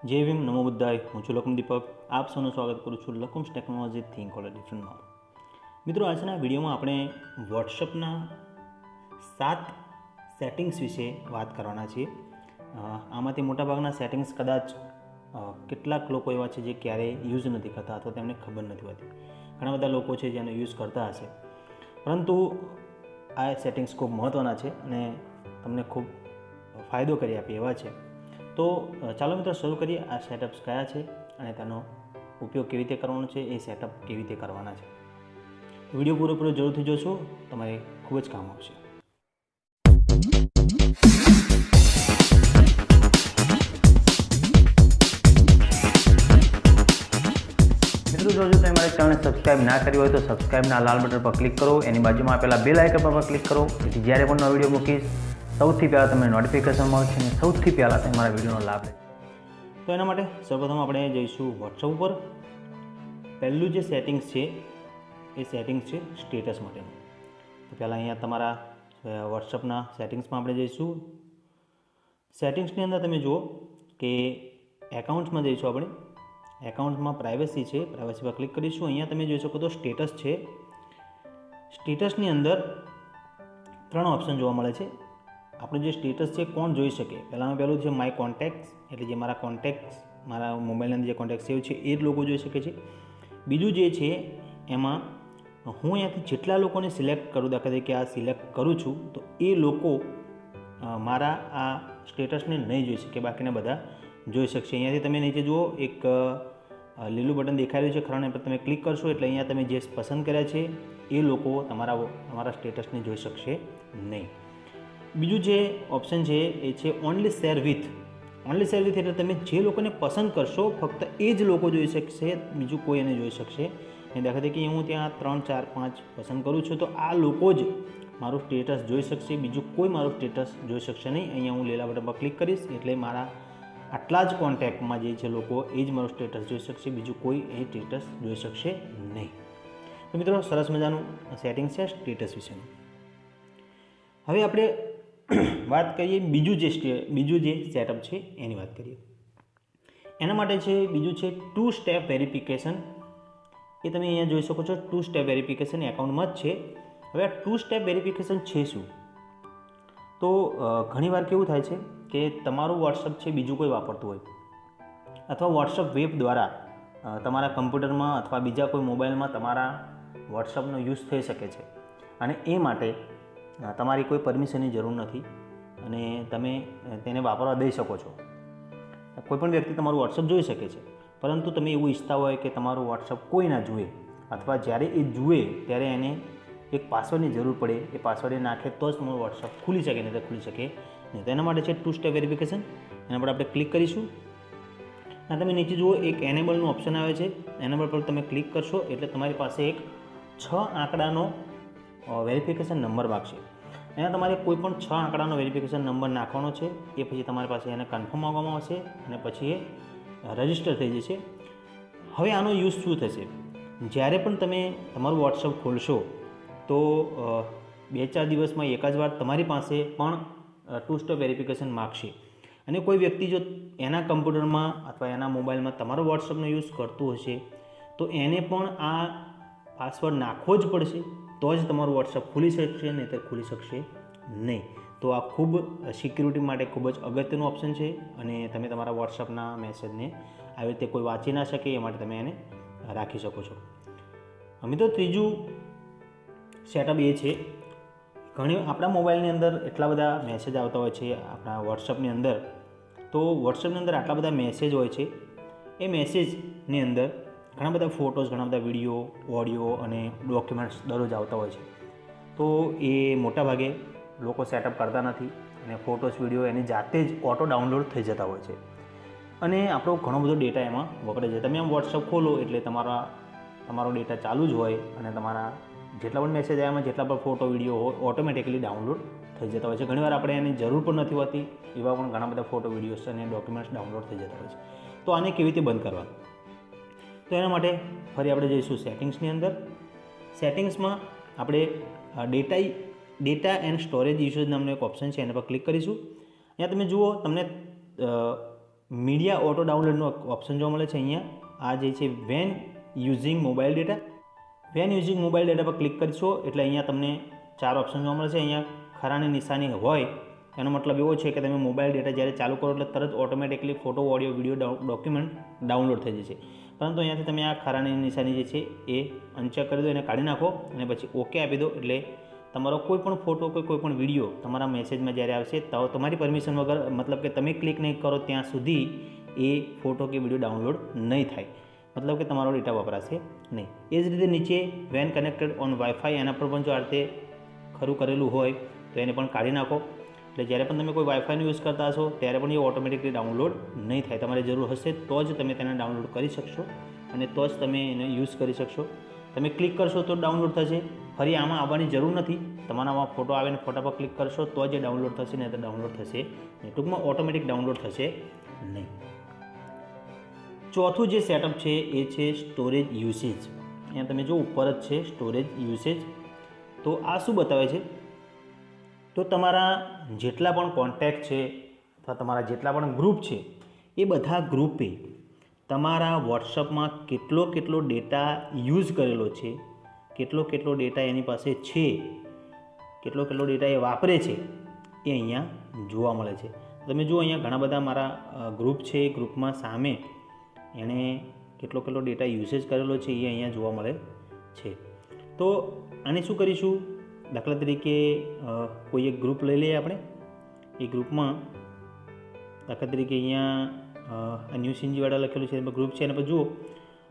જય ભીમ, નમો બુદ્ધાય, હું છું લકુમ દીપક. આપ સૌનું સ્વાગત કરું છું લકુમ્સ ટેકનોલોજી થિંક ઓલ ડિફરન્ટમાં મિત્રો, આજના વિડીયોમાં આપણે વોટ્સઅપના સાત સેટિંગ્સ વિશે વાત કરવાના છીએ. આમાંથી મોટાભાગના સેટિંગ્સ કદાચ કેટલાક લોકો એવા છે જે ક્યારેય યુઝ નથી કરતા અથવા તેમને ખબર નથી હોતી. ઘણા બધા લોકો છે જેનો યુઝ કરતા હશે. પરંતુ આ સેટિંગ્સ ખૂબ મહત્ત્વના છે અને તમને ખૂબ ફાયદો કરી આપે એવા છે. તો ચાલો મિત્રો શરૂ કરીએ. આ સેટઅપ્સ કયા છે અને તેનો ઉપયોગ કેવી રીતે કરવાનો છે? એ સેટઅપ કેવી રીતે કરવાના છે? વીડિયો પૂરો પૂરો જરૂરથી જોશો. તમારે ખૂબ જ કામ આવશે. મિત્રો, જો તમે મારા ચેનલને સબસ્ક્રાઇબ ના કરી હોય તો સબસ્ક્રાઇબના લાલ બટન પર ક્લિક કરો. એની બાજુમાં આપેલા બેલ આઇકન પર ક્લિક કરો. જેથી જ્યારે પણ નવો વીડિયો મૂકીશ સૌથી પહેલાં તમને નોટિફિકેશન મળશે અને સૌથી પહેલાં તમે મારા વિડીયોનો લાભ લેશો તો એના માટે સૌપ્રથમ આપણે જઈશું વોટ્સઅપ ઉપર. પહેલું જે સેટિંગ્સ છે, એ સેટિંગ્સ છે સ્ટેટસ માટેનું તો પહેલાં અહીંયા તમારા વોટ્સઅપના સેટિંગ્સમાં આપણે જઈશું. સેટિંગ્સની અંદર તમે જુઓ કે એકાઉન્ટ્સમાં જઈશું આપણે. એકાઉન્ટમાં પ્રાઇવસી છે પ્રાઇવસી પર ક્લિક કરીશું. અહીંયા તમે જોઈ શકો તો સ્ટેટસ છે. સ્ટેટસની અંદર ત્રણ ઓપ્શન જોવા મળે છે. આપણું જે સ્ટેટસ છે કોણ જોઈ શકે? પહેલાંમાં પહેલું છે માય કોન્ટેક્ટ એટલે જે મારા કોન્ટેક્ટ્સ મારા મોબાઈલની અંદર જે કોન્ટેક્ટ સેવ છે, એ જ લોકો જોઈ શકે છે. બીજું જે છે, એમાં હું અહીંયાથી જેટલા લોકોને સિલેક્ટ કરું, દાખલા તરીકે આ સિલેક્ટ કરું છું, તો એ લોકો મારા આ સ્ટેટસને નહીં જોઈ શકે, બાકીના બધા જોઈ શકશે. અહીંયાથી તમે નીચે જુઓ, એક લીલું બટન દેખાઈ રહ્યું છે ખરાને પર તમે ક્લિક કરશો, એટલે અહીંયા તમે જે પસંદ કર્યા છે, એ લોકો તમારા તમારા સ્ટેટસને જોઈ શકશે નહીં. બીજું જે ઓપ્શન છે એ છે only share with only share with એટલે તમે જે લોકોને પસંદ કરશો, ફક્ત એ જ લોકો જોઈ શકશે, બીજું કોઈ એને જોઈ શકશે અને દાખલા તરીકે હું ત્યાં ત્રણ, ચાર, પાંચ પસંદ કરું છું, તો આ લોકો જ મારું સ્ટેટસ જોઈ શકશે, બીજું કોઈ મારું સ્ટેટસ જોઈ શકશે નહીં. અહીંયા હું લીલા બટન પર ક્લિક કરીશ એટલે મારા આટલા જ કોન્ટેક્ટમાં જે છે લોકો, એ જ મારું સ્ટેટસ જોઈ શકશે, બીજું કોઈ એ સ્ટેટસ જોઈ શકશે નહીં. તો મિત્રો, સરસ મજાનું સેટિંગ છે સ્ટેટસ વિશેનું. હવે આપણે વાત કરીએ બીજું જે બીજું જે સેટઅપ છે એની વાત કરીએ. એના માટે છે બીજું છે ટુ સ્ટેપ વેરિફિકેશન એ તમે અહીંયા જોઈ શકો છો ટુ સ્ટેપ વેરિફિકેશન એકાઉન્ટમાં જ છે. હવે આ ટુ સ્ટેપ વેરિફિકેશન છે શું? તો ઘણીવાર કેવું થાય છે કે તમારું વોટ્સઅપ છે બીજું કોઈ વાપરતું હોય. અથવા વોટ્સઅપ વેબ દ્વારા તમારા કમ્પ્યુટરમાં અથવા બીજા કોઈ મોબાઈલમાં તમારા વોટ્સઅપનો યુઝ થઈ શકે છે. અને એ માટે તમારી કોઈ પરમિશનની જરૂર નથી અને તમે તેને વાપરવા દઈ શકો છો. કોઈપણ વ્યક્તિ તમારું વોટ્સઅપ જોઈ શકે છે, પરંતુ તમે એવું ઈચ્છતા હોય કે તમારું વોટ્સઅપ કોઈ ના જુએ અથવા જ્યારે એ જુએ ત્યારે એને એક પાસવર્ડની જરૂર પડે, એ પાસવર્ડ નાખે તો જ તમારું વોટ્સઅપ ખુલી શકે નહીં તો ખુલી શકે નહીં. તો એના માટે છે ટુ સ્ટેપ વેરિફિકેશન એના પર આપણે ક્લિક કરીશું. અને તમે નીચે જુઓ, એક એનેબલનું ઓપ્શન આવે છે. એનેબલ પર તમે ક્લિક કરશો એટલે તમારી પાસે એક છ આંકડાનો વેરિફિકેશન નંબર માગશે. એના તમારે કોઈ પણ છ આંકડાનો વેરિફિકેશન નંબર નાખવાનો છે, એ પછી તમારી પાસે એને કન્ફર્મ માંગવામાં આવશે અને પછી એ રજિસ્ટર થઈ જશે. હવે આનો યુઝ શું થશે? જ્યારે પણ તમે તમારું વોટ્સઅપ ખોલશો, તો બે ચાર દિવસમાં એક જ વાર તમારી પાસે પણ ટુ સ્ટેપ વેરિફિકેશન માગશે. અને કોઈ વ્યક્તિ જો એના કમ્પ્યુટરમાં અથવા એના મોબાઈલમાં તમારો વોટ્સઅપનો યુઝ કરતું હશે, તો એને પણ આ પાસવર્ડ નાખવો જ પડશે. તો જ તમારું વોટ્સઅપ ખુલી શકશે નહીં તો ખુલી શકશે નહીં. તો આ ખૂબ સિક્યુરિટી માટે ખૂબ જ અગત્યનું ઓપ્શન છે અને તમે તમારા વોટ્સઅપના મેસેજને આવી રીતે કોઈ વાંચી ના શકે, એ માટે તમે એને રાખી શકો છો. અમે તો ત્રીજું સેટઅપ એ છે, ઘણી આપણા મોબાઈલની અંદર એટલા બધા મેસેજ આવતા હોય છે આપણા વોટ્સઅપની અંદર. તો વોટ્સઅપની અંદર આટલા બધા મેસેજ હોય છે. એ મેસેજની અંદર ઘણા બધા ફોટોઝ, ઘણા બધા વીડિયો, ઓડિયો અને ડોક્યુમેન્ટ્સ દરરોજ આવતા હોય છે. તો એ મોટાભાગે લોકો સેટઅપ કરતા નથી અને ફોટોસ વીડિયો એની જાતે જ ઓટો ડાઉનલોડ થઈ જતા હોય છે. અને આપણો ઘણો બધો ડેટા એમાં વપરાય છે. તમે આમ વોટ્સઅપ ખોલો એટલે તમારા, તમારો ડેટા ચાલુ જ હોય અને તમારા જેટલા પણ મેસેજ આવ્યા જેટલા પણ ફોટો, વીડિયો હોય ઓટોમેટિકલી ડાઉનલોડ થઈ જતા હોય છે. ઘણીવાર આપણે એની જરૂર પણ નથી હોતી, એવા પણ ઘણા બધા ફોટો, વિડીયોઝ અને ડોક્યુમેન્ટ્સ ડાઉનલોડ થઈ જતા હોય છે. તો આને કેવી રીતે બંધ કરવા તો એના માટે ફરી આપણે જઈશું સેટિંગ્સની અંદર. સેટિંગ્સમાં આપણે data data and storage issues નામનો એક ઓપ્શન છે, એના પર ક્લિક કરીશું. અહીંયા તમે જુઓ, તમને મીડિયા ઓટો ડાઉનલોડનું ઓપ્શન જોવા મળે છે અહીંયા. આ જે છે when using mobile data when using mobile data પર ક્લિક કરીશો, એટલે અહીંયા તમને ચાર ઓપ્શન જોવા મળે છે. અહીંયા ખરાની નિશાની હોય, એનો મતલબ એવો છે કે તમે મોબાઈલ ડેટા જ્યારે ચાલુ કરો એટલે તરત automatically photo audio video document download થઈ જશે. પરંતુ અહીંયાથી તમે આ ખરાની નિશાની જે છે એ અનચેક કરી દો, એને કાઢી નાખો અને પછી ઓકે આપી દો. એટલે તમારો કોઈ પણ ફોટો કે કોઈ પણ વીડિયો તમારા મેસેજમાં જ્યારે આવશે, તો તમારી પરમિશન વગર, મતલબ કે તમે ક્લિક નહીં કરો ત્યાં સુધી એ ફોટો કે વીડિયો ડાઉનલોડ નહીં થાય. મતલબ કે તમારો ડેટા વપરાશે નહીં. એ જ રીતે નીચે વેન કનેક્ટેડ ઓન વાઈફાઈ એના પર પણ જો આ રીતે ખરું કરેલું હોય, તો એને પણ કાઢી નાખો. એટલે જ્યારે પણ તમે કોઈ વાઈફાઈનો યુઝ કરતા હશો, ત્યારે પણ એ ઓટોમેટિકલી ડાઉનલોડ નહીં થાય. તમારે જરૂર હશે તો જ તમે તેને ડાઉનલોડ કરી શકશો અને તો જ તમે એને યુઝ કરી શકશો. તમે ક્લિક કરશો તો ડાઉનલોડ થશે. ફરી આમાં આવવાની જરૂર નથી. તમારામાં ફોટો આવે ને ફોટા પર ક્લિક કરશો તો જ એ ડાઉનલોડ થશે, નહીં તો ડાઉનલોડ થશે. નહીં ટૂંકમાં ઓટોમેટિક ડાઉનલોડ થશે નહીં. ચોથું જે સેટઅપ છે એ છે સ્ટોરેજ યુસેજ અહીંયા તમે જો ઉપર જ છે સ્ટોરેજ યુસેજ તો આ શું બતાવે છે? તો તમારા જેટલા પણ કોન્ટેક્ટ છે અથવા તમારા જેટલા પણ ગ્રુપ છે, એ બધા ગ્રુપે તમારા વોટ્સઅપમાં કેટલો કેટલો ડેટા યુઝ કરેલો છે, કેટલો કેટલો ડેટા એની પાસે છે, કેટલો કેટલો ડેટા એ વાપરે છે, એ અહીંયા જોવા મળે છે. તમે જુઓ અહીંયા ઘણા બધા મારા ગ્રુપ છે, એ ગ્રુપમાં સામે એણે કેટલો કેટલો ડેટા યુસેજ કરેલો છે, એ અહીંયા જોવા મળે છે. તો આને શું કરીશું? દાખલા તરીકે કોઈ એક ગ્રુપ લઈ લઈએ આપણે. એ ગ્રુપમાં દાખલા તરીકે અહીંયા ન્યૂ સિંજીવાળા લખેલું છે, એમાં ગ્રુપ છે, એના પર જુઓ.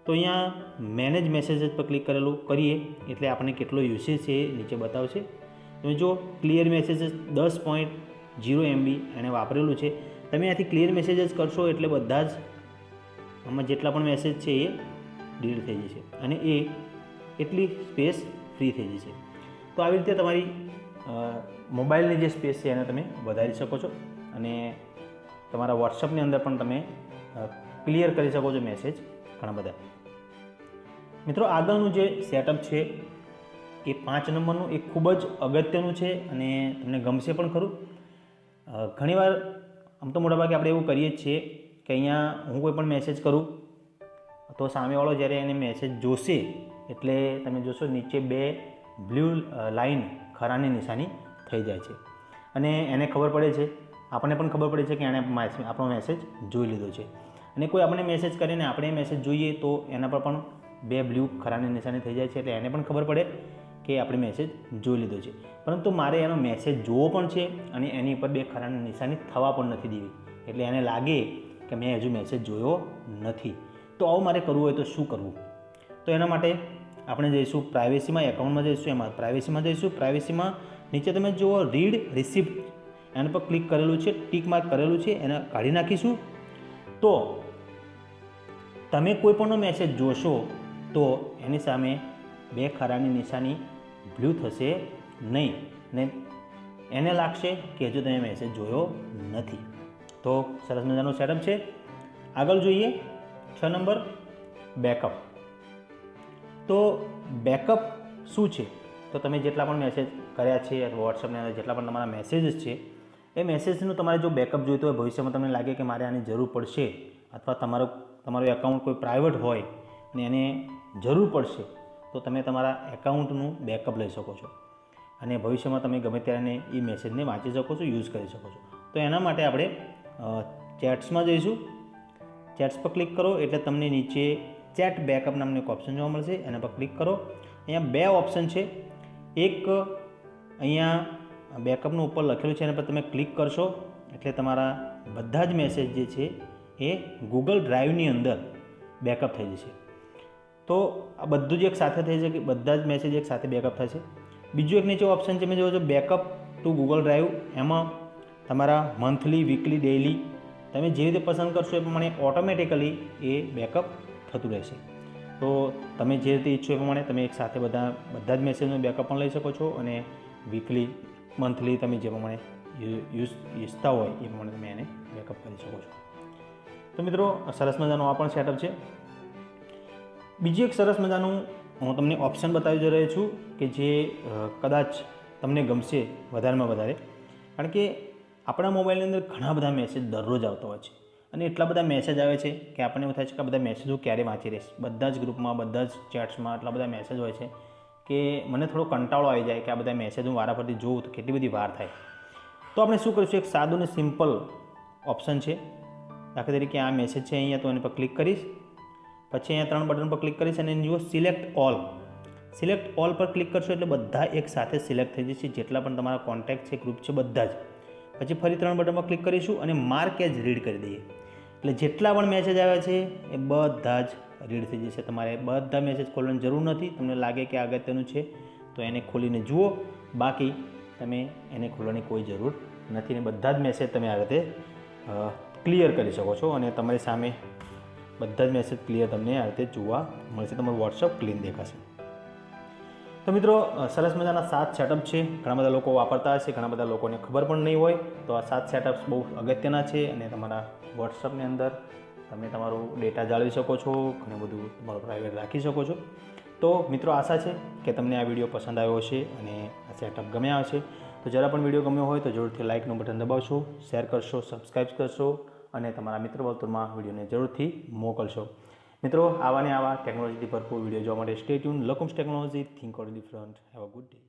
તો અહીંયા મેનેજ મેસેજીસ પર ક્લિક કરેલું કરીએ, એટલે આપણને કેટલો યુસેજ છે એ નીચે બતાવશે. તમે જો ક્લિયર મેસેજીસ દસ પોઈન્ટ જીરો એમબી એણે વાપરેલું છે. તમે અહીંયાથી ક્લિયર મેસેજીસ કરશો એટલે બધા જ આમાં જેટલા પણ મેસેજ છે એ ડીલીટ થઈ જશે. અને એ એટલી સ્પેસ ફ્રી થઈ જશે. તો આવી રીતે તમારી મોબાઈલની જે સ્પેસ છે એને તમે વધારી શકો છો અને તમારા વોટ્સઅપની અંદર પણ તમે ક્લિયર કરી શકો છો મેસેજ ઘણા બધા. મિત્રો, આગળનું જે સેટઅપ છે એ પાંચ નંબરનું, એ ખૂબ જ અગત્યનું છે અને તમને ગમશે પણ ખરું. ઘણીવાર આમ તો મોટાભાગે આપણે એવું કરીએ જ છીએ કે અહીંયા હું કોઈ પણ મેસેજ કરું, તો સામેવાળો જ્યારે એને મેસેજ જોશે, એટલે તમે જોશો નીચે બે બ્લુ લાઇન ખરાની નિશાની થઈ જાય છે. અને એને ખબર પડે છે, આપણને પણ ખબર પડે છે કે એણે આપણો મેસેજ જોઈ લીધો છે. અને કોઈ આપણે મેસેજ કરીને આપણે મેસેજ જોઈએ તો એના પર પણ બે બ્લુ ખરાની નિશાની થઈ જાય છે, એટલે એને પણ ખબર પડે કે આપણે મેસેજ જોઈ લીધો છે. પરંતુ મારે એનો મેસેજ જોવો પણ છે અને એની ઉપર બે ખરાની નિશાની થવા પણ નથી દેવી. એટલે એને લાગે કે મેં હજુ મેસેજ જોયો નથી. તો આવું મારે કરવું હોય તો શું કરવું? તો એના માટે આપણે જઈશું પ્રાઇવેસીમાં એકાઉન્ટમાં જઈશું. એમાં પ્રાઇવેસીમાં જઈશું. પ્રાઇવેસીમાં નીચે તમે જુઓ રીડ રિસિપ્ટ એના પર ક્લિક કરેલું છે ટીક માર્ક કરેલું છે, એને કાઢી નાખીશું. તો તમે કોઈ પણનો મેસેજ જોશો, તો એની સામે બે ખરાની નિશાની બ્લુ થશે નહીં. ને એને લાગશે કે હજુ તમે મેસેજ જોયો નથી. તો સરસ મજાનો સેટઅપ છે. આગળ જોઈએ, છ નંબર બેકઅપ તો બેકઅપ શું છે? તો તમે જેટલા પણ મેસેજ કર્યા છે અથવા વોટ્સઅપની અંદર જેટલા પણ તમારા મેસેજીસ છે, એ મેસેજનું તમારે જો બેકઅપ જોઈતો હોય, ભવિષ્યમાં તમને લાગે કે મારે આની જરૂર પડશે અથવા તમારો, તમારું એકાઉન્ટ કોઈ પ્રાઇવેટ હોય અને એને જરૂર પડશે, તો તમે તમારા એકાઉન્ટનું બેકઅપ લઈ શકો છો. અને ભવિષ્યમાં તમે ગમે ત્યારે એ મેસેજને વાંચી શકો છો યુઝ કરી શકો છો. તો એના માટે આપણે ચેટ્સમાં જઈશું. ચેટ્સ પર ક્લિક કરો એટલે તમને નીચે ચેટ બેકઅપ નામનું એક ઓપ્શન જોવા મળશે. એના પર ક્લિક કરો. અહીંયા બે ઓપ્શન છે. એક અહીંયા બેકઅપનું ઉપર લખેલું છે, એના પર તમે ક્લિક કરશો. એટલે તમારા બધા જ મેસેજ જે છે એ ગૂગલ ડ્રાઈવની અંદર બેકઅપ થઈ જશે. તો આ બધું જ એક સાથે થઈ શકે, બધા જ મેસેજ એક સાથે બેકઅપ થશે બીજું એક નીચે ઓપ્શન છે મેં જોવો છો, બેકઅપ ટુ ગૂગલ ડ્રાઈવ એમાં તમારા મંથલી વીકલી ડેઇલી તમે જે રીતે પસંદ કરશો એ પ્રમાણે ઓટોમેટિકલી એ બેકઅપ થતું રહેશે. તો તમે જે રીતે ઈચ્છો એ પ્રમાણે તમે એક સાથે બધા બધા જ મેસેજનું બેકઅપ પણ લઈ શકો છો અને વીકલી મંથલી તમે જે પ્રમાણે યુઝ ઈચ્છતા હોય એ પ્રમાણે તમે એને બેકઅપ કરી શકો છો. તો મિત્રો સરસ મજાનો આ પણ સેટઅપ છે. બીજી એક સરસ મજાનું હું તમને ઓપ્શન બતાવી જ રહ્યો છું કે જે કદાચ તમને ગમશે વધારેમાં વધારે. કારણ કે આપણા મોબાઈલની અંદર ઘણા બધા મેસેજ દરરોજ આવતા હોય છે. અને એટલા બધા મેસેજ આવે છે કે આપણને એવું થાય છે કે આ બધા મેસેજો ક્યારે વાંચી રહીશ. બધા જ ગ્રુપમાં બધા જ ચેટ્સમાં એટલા બધા મેસેજ હોય છે કે મને થોડો કંટાળો આવી જાય કે આ બધા મેસેજ હું વારાફરતી જોઉં તો કેટલી બધી વાર થાય. તો આપણે શું કરીશું? એક સાદું અને સિમ્પલ ઓપ્શન છે. દાખલા તરીકે આ મેસેજ છે અહીંયા, તો એની પર ક્લિક કરીશ. પછી અહીંયા ત્રણ બટન પર ક્લિક કરીશ અને જુઓ સિલેક્ટ ઓલ સિલેક્ટ ઓલ પર ક્લિક કરશો એટલે બધા એક સાથે સિલેક્ટ થઈ જશે. જેટલા પણ તમારા કોન્ટેક્ટ છે ગ્રુપ છે, બધા જ. પછી ફરી ત્રણ બટન પર ક્લિક કરીશું અને માર્ક એજ રીડ કરી દઈએ. એટલે જેટલા પણ મેસેજ આવ્યા છે, એ બધા જ રીડ થઈ જશે. તમારે બધા મેસેજ ખોલવાની જરૂર નથી. તમને લાગે કે અગત્યનું છે, તો એને ખોલીને જુઓ. બાકી તમે એને ખોલવાની કોઈ જરૂર નથી ને બધા જ મેસેજ તમે આ રીતે ક્લિયર કરી શકો છો અને તમારી સામે બધા જ મેસેજ ક્લિયર તમને આ રીતે જોવા મળશે. તમારું વોટ્સઅપ ક્લીન દેખાશે. તો મિત્રો સરસ મજાના સાત સેટઅપ છે. ઘણા બધા લોકો વાપરતા હશે, ઘણા બધા લોકોને ખબર પણ નહીં હોય. તો આ સાત સેટઅપ્સ બહુ અગત્યના છે અને તમારા વોટ્સઅપની અંદર તમે તમારું ડેટા જાળવી શકો છો, ઘણું બધું તમારું પ્રાઇવેટ રાખી શકો છો. તો મિત્રો, આશા છે કે તમને આ વીડિયો પસંદ આવ્યો હશે અને આ સેટઅપ ગમ્યા હશે. તો જરા પણ વીડિયો ગમ્યો હોય તો જરૂરથી લાઇકનું બટન દબાવશો શેર કરશો સબસ્ક્રાઈબ કરશો અને તમારા મિત્ર વર્તુળમાં વિડીયોને જરૂરથી મોકલશો. મિત્રો આવા ને આવા ટેકનોલોજીથી ભરપૂર વીડિયો જોવા માટે stay tune લકુમ્સ technology think or different have a good day